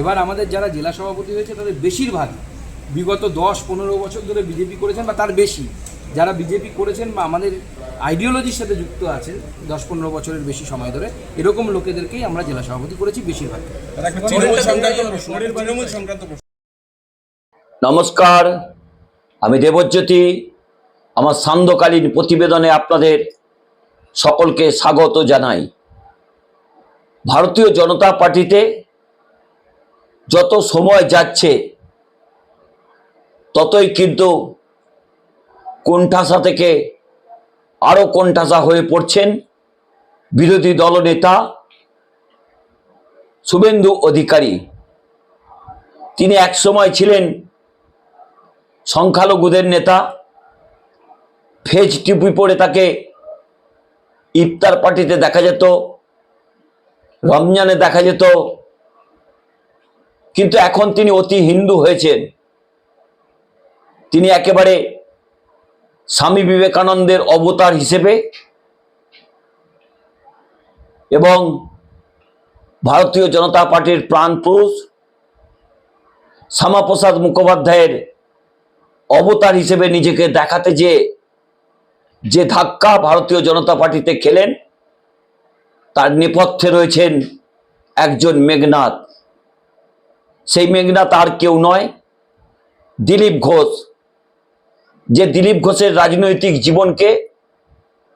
এবার আমাদের যারা জেলা সভাপতি হয়েছে তাদের বেশিরভাগ বিগত দশ পনেরো বছর ধরে বিজেপি করেছেন বা তার বেশি। যারা বিজেপি করেছেন বা আমাদের আইডিওলজির সাথে যুক্ত আছেন দশ পনেরো বছরের বেশি সময় ধরে এরকম লোকেদেরকেই আমরা জেলা সভাপতি করেছি বেশিরভাগ। নমস্কার আমি দেবজ্যোতি। আমার সান্ধ্যকালীন প্রতিবেদনে আপনাদের সকলকে স্বাগত জানাই। ভারতীয় জনতা পার্টিতে যত সময় যাচ্ছে, ততই কিন্তু কোণঠাসা থেকে আরও কোণঠাসা হয়ে পড়ছেন বিরোধী দলনেতা শুভেন্দু অধিকারী। তিনি একসময় ছিলেন সংখ্যালঘুদের নেতা, ফেজ টিপি পরে তাকে ইফতার পার্টিতে দেখা যেত, রমজানে দেখা যেত কিন্তু এখন তিনি অতি হিন্দু হয়েছেন। তিনি একেবারে স্বামী বিবেকানন্দের অবতার হিসেবে এবং ভারতীয় জনতা পার্টির প্রাণ পুরুষ, শ্যামাপ্রসাদ মুখোপাধ্যায়ের অবতার হিসেবে নিজেকে দেখাতে যে যে ধাক্কা ভারতীয় জনতা পার্টিতে খেলেন, তার নেপথ্যে রয়েছেন একজন মেঘনাথ। সেই মেঘনা তার কেউ নয়। দিলীপ ঘোষ, যে দিলীপ ঘোষের রাজনৈতিক জীবনকে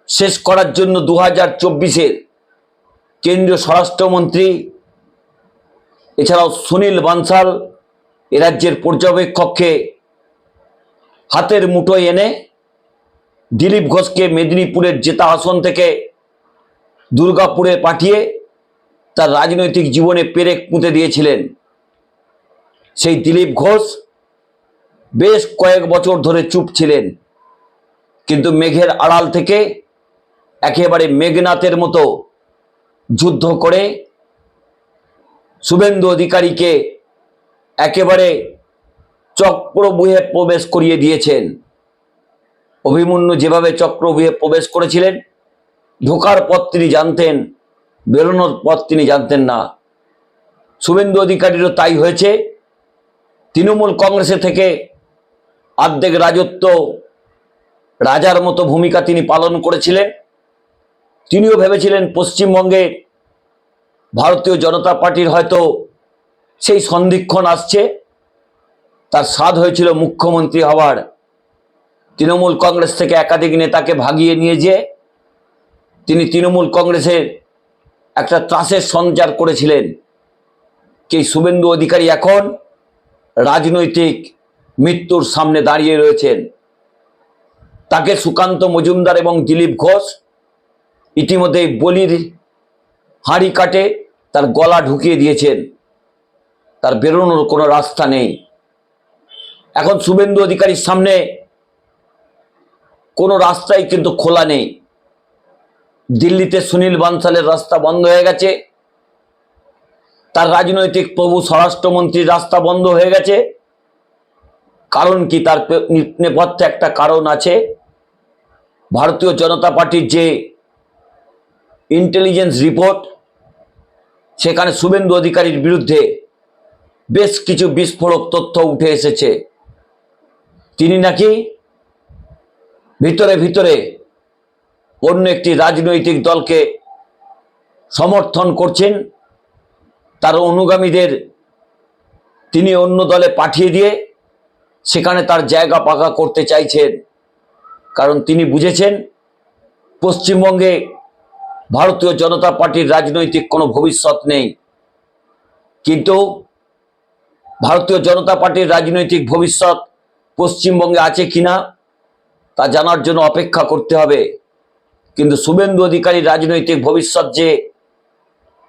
শেষ করার জন্য দু হাজার চব্বিশের কেন্দ্রীয় স্বরাষ্ট্রমন্ত্রী, এছাড়াও সুনীল বানসাল এ রাজ্যের পর্যবেক্ষককে হাতের মুঠোয় এনে দিলীপ ঘোষকে মেদিনীপুরের জেতা আসন থেকে দুর্গাপুরে পাঠিয়ে তার রাজনৈতিক জীবনে পেরেক পুঁতে দিয়েছিলেন। সেই দিলীপ ঘোষ বেশ কয়েক বছর ধরে চুপ ছিলেন। কিন্তু মেঘের আড়াল থেকে একেবারে মেঘনাথের মতো যুদ্ধ করে শুভেন্দু অধিকারীকে একেবারে চক্রবুহে প্রবেশ করিয়ে দিয়েছেন। অভিমন্যু যেভাবে চক্রবুহে প্রবেশ করেছিলেন, ঢোকার পথ তিনি জানতেন, বেরোনোর পথ তিনি জানতেন না। শুভেন্দু অধিকারীরও তাই হয়েছে। তৃণমূল কংগ্রেসে থেকে আর্ধেক রাজত্ব রাজার মতো ভূমিকা তিনি পালন করেছিলেন। তিনিও ভেবেছিলেন পশ্চিমবঙ্গে ভারতীয় জনতা পার্টির হয়তো সেই সন্ধিক্ষণ আসছে। তার স্বাদ হয়েছিল মুখ্যমন্ত্রী হওয়ার। তৃণমূল কংগ্রেস থেকে একাধিক নেতাকে ভাগিয়ে নিয়ে যেয়ে তিনি তৃণমূল কংগ্রেসের একটা ত্রাসের সঞ্চার করেছিলেন। কি শুভেন্দু অধিকারী এখন রাজনৈতিক মৃত্যুর সামনে দাঁড়িয়ে রয়েছেন তাকে সুকান্ত মজুমদার এবং দিলীপ ঘোষ। ইতিমধ্যেই বলির হাঁড়ি কাটে, তার গলা ঢুকিয়ে দিয়েছেন। তার বেরোনোর কোনো রাস্তা নেই। এখন শুভেন্দু অধিকারীর সামনে কোনো রাস্তাই কিন্তু খোলা নেই। দিল্লিতে সুনীল বানসালের রাস্তা বন্ধ হয়ে গেছে। তার রাজনৈতিক প্রভু স্বরাষ্ট্রমন্ত্রীর রাস্তা বন্ধ হয়ে গেছে। কারণ কি? তার নেপথ্যে একটা কারণ আছে। ভারতীয় জনতা পার্টির যে ইন্টেলিজেন্স রিপোর্ট সেখানে শুভেন্দু অধিকারীর বিরুদ্ধে বেশ কিছু বিস্ফোরক তথ্য উঠে এসেছে। তিনি নাকি ভিতরে ভিতরে অন্য একটি রাজনৈতিক দলকে সমর্থন করছেন। তার অনুগামীদের তিনি অন্য দলে পাঠিয়ে দিয়ে সেখানে তার জায়গা পাকা করতে চাইছেন। কারণ তিনি বুঝেছেন, পশ্চিমবঙ্গে ভারতীয় জনতা পার্টির রাজনৈতিক কোনো ভবিষ্যৎ নেই। কিন্তু ভারতীয় জনতা পার্টির রাজনৈতিক ভবিষ্যৎ পশ্চিমবঙ্গে আছে কিনা, তা জানার জন্য অপেক্ষা করতে হবে। কিন্তু শুভেন্দু অধিকারীর রাজনৈতিক ভবিষ্যৎ যে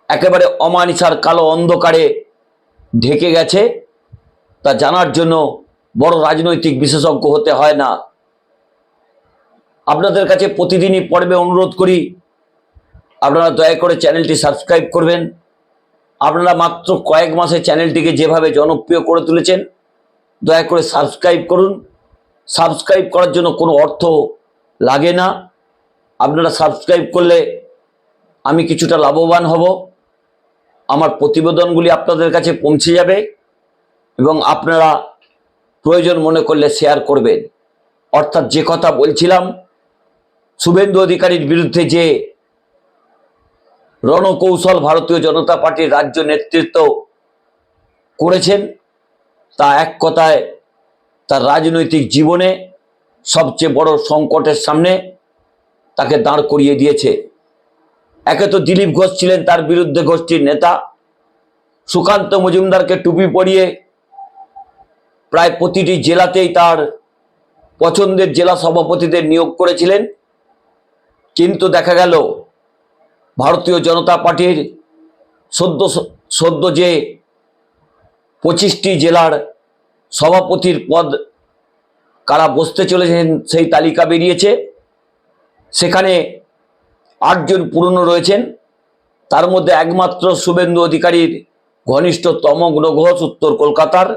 একেবারে অমানিসার কালো অন্ধকারে ঢেকে গেছে। তা জানার জন্য বড় রাজনৈতিক বিশেষজ্ঞ হতে হয় না। আপনাদের কাছে প্রতিদিনই পর্বে অনুরোধ করি, আপনারা দয়া করে চ্যানেলটি সাবস্ক্রাইব করবেন। আপনারা মাত্র কয়েক মাসে চ্যানেলটিকে যেভাবে জনপ্রিয় করে তুলেছেন, দয়া করে সাবস্ক্রাইব করুন। সাবস্ক্রাইব করার জন্য কোনো অর্থ লাগে না। আপনারা সাবস্ক্রাইব করলে আমি কিছুটা লাভবান হব। আমার প্রতিবেদনগুলি আপনাদের কাছে পৌঁছে যাবে এবং আপনারা প্রয়োজন মনে করলে শেয়ার করবেন। অর্থাৎ যে কথা বলছিলাম, শুভেন্দু অধিকারীর বিরুদ্ধে যে রণকৌশল ভারতীয় জনতা পার্টির রাজ্য নেতৃত্ব করেছেন, তা এক কথায় তার রাজনৈতিক জীবনে সবচেয়ে বড় সংকটের সামনে তাকে দাঁড় করিয়ে দিয়েছে। একে তো দিলীপ ঘোষ ছিলেন, তার বিরুদ্ধে গোষ্ঠীর নেতা। সুকান্ত মজুমদারকে টুপি পরিয়ে প্রায় প্রতিটি জেলাতেই তার পছন্দের জেলা সভাপতিদের নিয়োগ করেছিলেন। কিন্তু দেখা গেল, ভারতীয় জনতা পার্টির সদ্য সদ্য যে পঁচিশটি জেলার সভাপতির পদ কারা বসতে চলেছেন সেই তালিকা বেরিয়েছে। সেখানে আটজন পুরনো রয়েছেন। তার মধ্যে একমাত্র শুভেন্দু অধিকারীর ঘনিষ্ঠ তমগ্ন ঘোষ উত্তর কলকাতার।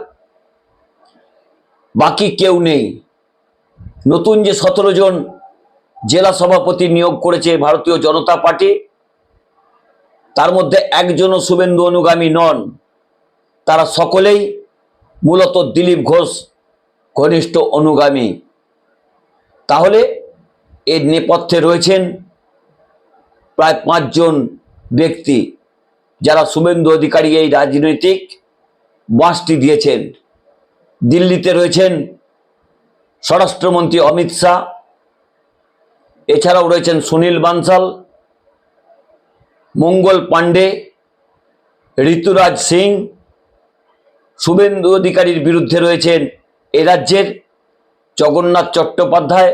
বাকি কেউ নেই। নতুন যে সতেরো জন জেলা সভাপতি নিয়োগ করেছে ভারতীয় জনতা পার্টি, তার মধ্যে একজনও শুভেন্দু অনুগামী নন। তারা সকলেই মূলত দিলীপ ঘোষ, ঘনিষ্ঠ অনুগামী। তাহলে এর নেপথ্যে রয়েছেন প্রায় পাঁচজন ব্যক্তি যারা শুভেন্দু অধিকারী এই রাজনৈতিক বাঁশটি দিয়েছেন। দিল্লিতে রয়েছেন স্বরাষ্ট্রমন্ত্রী অমিত শাহ, এছাড়াও রয়েছেন সুনীল বানসাল, মঙ্গল পাণ্ডে, ঋতুরাজ সিং, শুভেন্দু অধিকারীর বিরুদ্ধে রয়েছেন এ রাজ্যের জগন্নাথ চট্টোপাধ্যায়,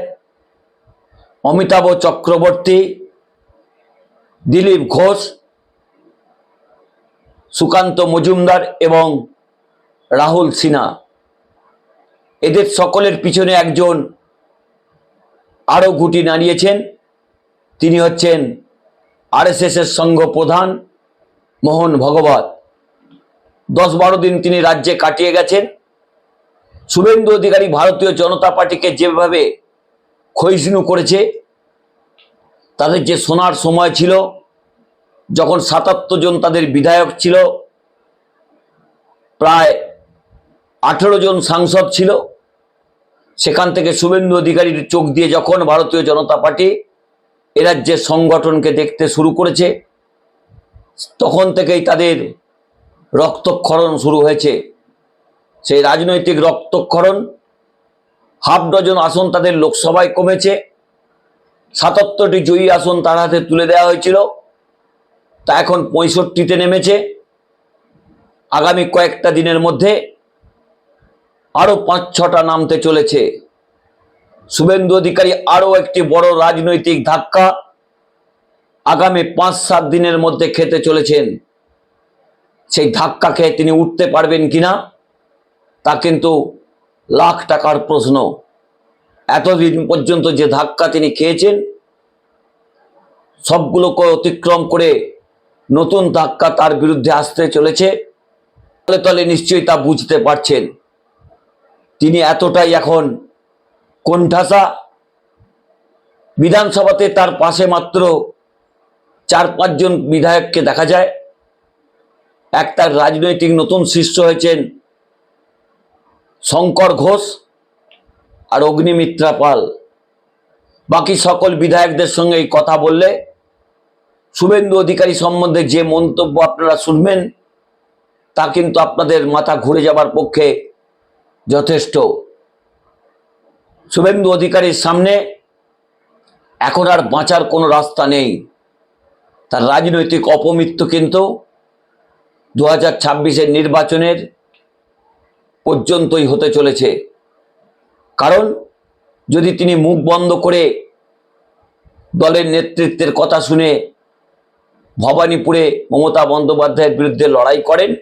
অমিতাভ চক্রবর্তী দিলীপ ঘোষ, সুকান্ত মজুমদার এবং রাহুল সিনহা। এদের সকলের পিছনে একজন আরও গুটি নাড়িয়েছেন। তিনি হচ্ছেন আরএসএসের সংঘ প্রধান মোহন ভগবত। দশ বারো দিন তিনি রাজ্যে কাটিয়ে গেছেন। শুভেন্দু অধিকারী ভারতীয় জনতা পার্টিকে যেভাবে ক্ষয়িষ্ণু করেছে, তাদের যে সোনার সময় ছিল যখন সাতাত্তর জন তাদের বিধায়ক ছিল, প্রায় আঠেরো জন সাংসদ ছিল, সেখান থেকে শুভেন্দু অধিকারীর চোখ দিয়ে যখন ভারতীয় জনতা পার্টি এ রাজ্যের সংগঠনকে দেখতে শুরু করেছে, তখন থেকেই তাদের রক্তক্ষরণ শুরু হয়েছে। সেই রাজনৈতিক রক্তক্ষরণ, হাফ ডজন আসন তাদের লোকসভায় কমেছে, সাতাত্তরটি জয়ী আসন তার হাতে তুলে দেওয়া হয়েছিল। তা এখন পঁয়ষট্টিতে নেমেছে। আগামী কয়েকটা দিনের মধ্যে আরও পাঁচ ছটা নামতে চলেছে। শুভেন্দু অধিকারী আরও একটি বড় রাজনৈতিক ধাক্কা আগামী পাঁচ সাত দিনের মধ্যে খেতে চলেছেন। সেই ধাক্কা খেয়ে তিনি উঠতে পারবেন কিনা, তা কিন্তু লাখ টাকার প্রশ্ন। এতদিন পর্যন্ত যে ধাক্কা তিনি খেয়েছেন, সবগুলোকে অতিক্রম করে নতুন ধাক্কা তার বিরুদ্ধে আসতে চলেছে। তলে তলে নিশ্চয়ই তা বুঝতে পারছেন। তিনি এতটাই এখন কোণঠাসা। বিধানসভাতে তার পাশে মাত্র চার পাঁচজন বিধায়ককে দেখা যায়। এক তার রাজনৈতিক নতুন শিষ্য হয়েছেন শঙ্কর ঘোষ আর অগ্নিমিত্রা পাল। বাকি সকল বিধায়কদের সঙ্গে কথা বললে শুভেন্দু অধিকারী সম্বন্ধে যে মন্তব্য আপনারা শুনবেন, তা কিন্তু আপনাদের মাথা ঘুরে যাবার পক্ষে যথেষ্ট। শুভেন্দু অধিকারীর সামনে এখন আর বাঁচার কোনো রাস্তা নেই। তার রাজনৈতিক অপমৃত্যু কিন্তু দু হাজার ছাব্বিশের নির্বাচনের পর্যন্তই হতে চলেছে। কারণ যদি তিনি মুখ বন্ধ করে দলের নেতৃত্বের কথা শুনে ভবানীপুরে মমতা বন্দ্যোপাধ্যায়ের বিরুদ্ধে লড়াই করেন।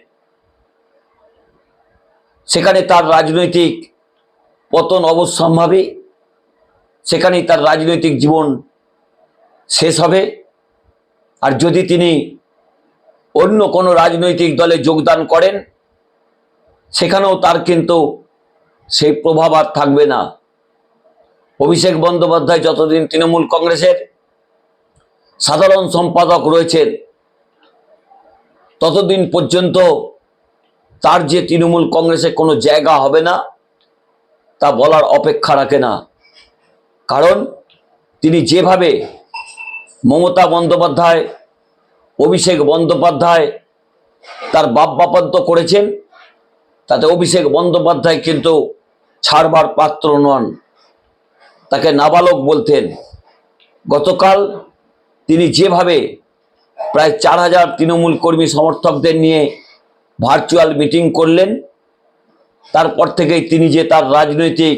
সেখানে তার রাজনৈতিক পতন অবশ্যম্ভাবী। সেখানেই তার রাজনৈতিক জীবন শেষ হবে। আর যদি তিনি অন্য কোনো রাজনৈতিক দলে যোগদান করেন, সেখানেও তার কিন্তু সেই প্রভাব আর থাকবে না। অভিষেক বন্দ্যোপাধ্যায় যতদিন তৃণমূল কংগ্রেসের সাধারণ সম্পাদক রয়েছেন। ততদিন পর্যন্ত তার যে তৃণমূল কংগ্রেসে কোনো জায়গা হবে না, তা বলার অপেক্ষা রাখে না। কারণ তিনি যেভাবে মমতা বন্দ্যোপাধ্যায়, অভিষেক বন্দ্যোপাধ্যায় তার বাপ বাপান্ত করেছেন, তাতে অভিষেক বন্দ্যোপাধ্যায় কিন্তু ছাড়বার পাত্র নন। তাকে নাবালক বলতেন। গতকাল তিনি যেভাবে প্রায় চার হাজার তৃণমূল কর্মী সমর্থকদের নিয়ে ভার্চুয়াল মিটিং করলেন, তারপর থেকেই তিনি যে তার রাজনৈতিক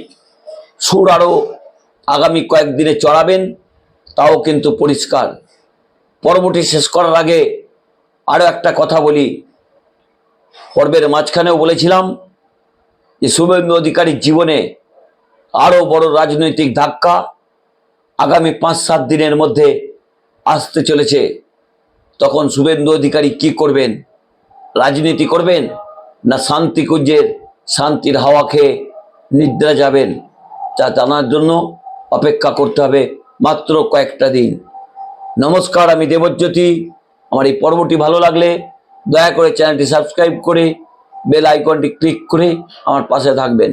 সুর আরও আগামী কয়েকদিনে চড়াবেন, তাও কিন্তু পরিষ্কার। পর্বটি শেষ করার আগে আরও একটা কথা বলি। পর্বের মাঝখানেও বলেছিলাম যে শুভেন্দু অধিকারীর জীবনে আরও বড় রাজনৈতিক ধাক্কা আগামী পাঁচ সাত দিনের মধ্যে আসতে চলেছে। তখন শুভেন্দু অধিকারী কি করবেন? রাজনীতি করবেন না শান্তিকুঞ্জের শান্তির হাওয়া খেয়ে নিদ্রা যাবেন? তা জানার জন্য অপেক্ষা করতে হবে মাত্র কয়েকটা দিন। নমস্কার, আমি দেবজ্যোতি। আমার এই পর্বটি ভালো লাগলে দয়া করে চ্যানেলটি সাবস্ক্রাইব করে বেল আইকনটি ক্লিক করে আমার পাশে থাকবেন।